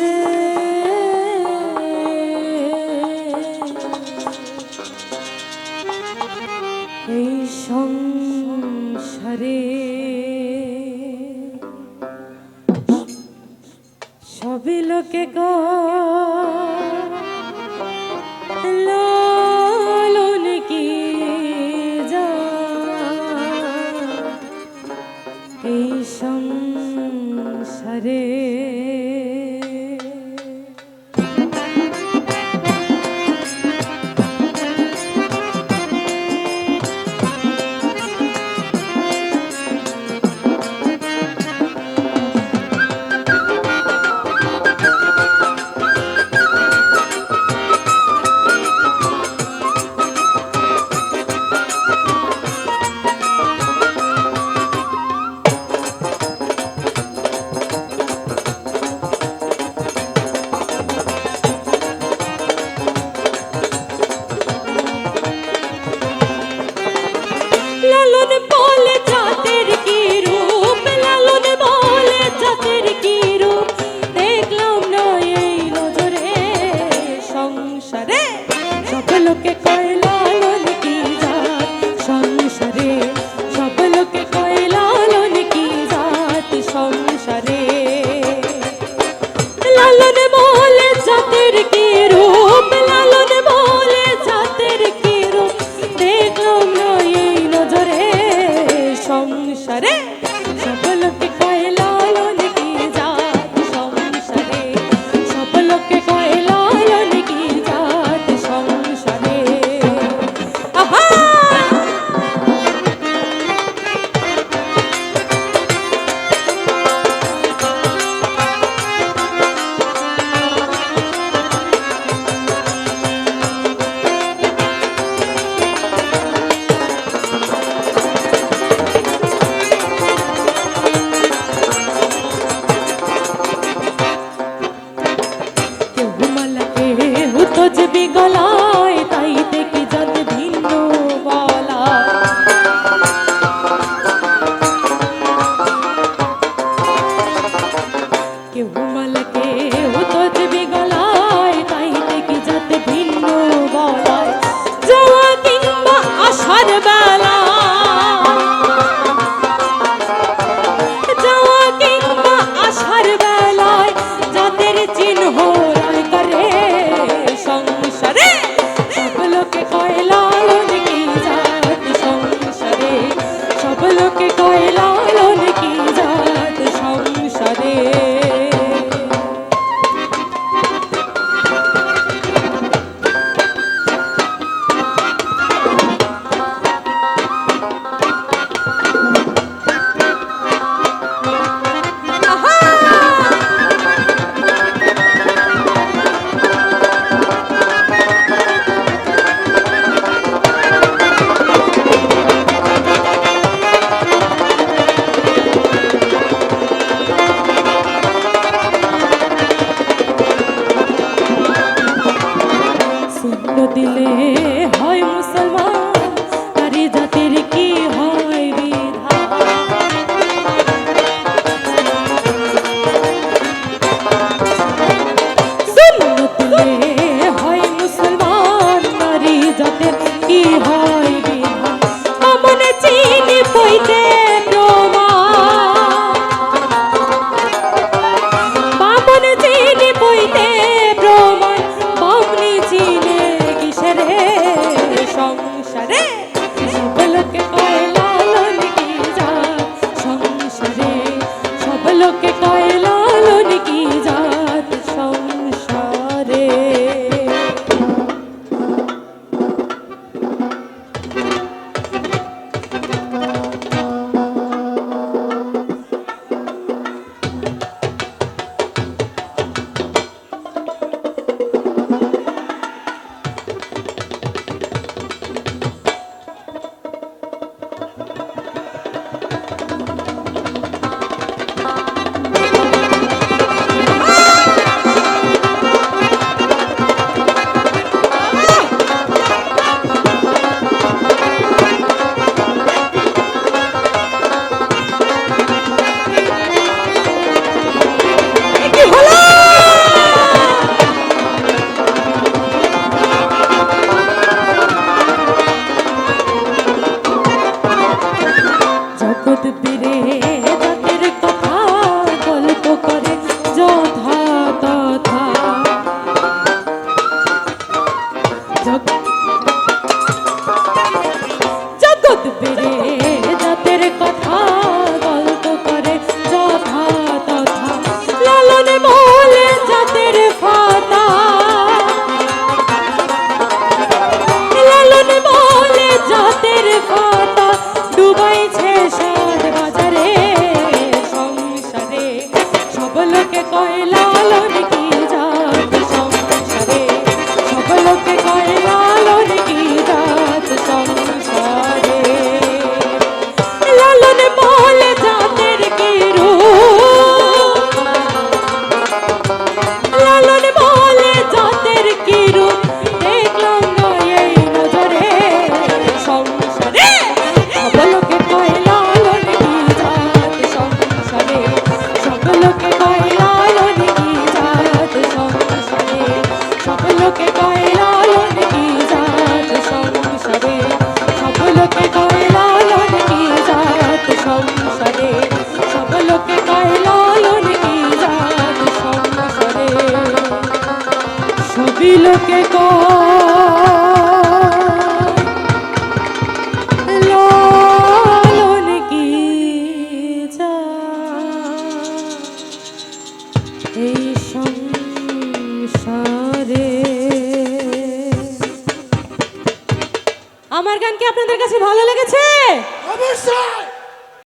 রে। এই সংসারে সবই লোকে যা? এই সংসারে গলা লোকে লোন কি এই সংসারে আমার গান কি আপনাদের কাছে ভালো লেগেছে? অবশ্যই।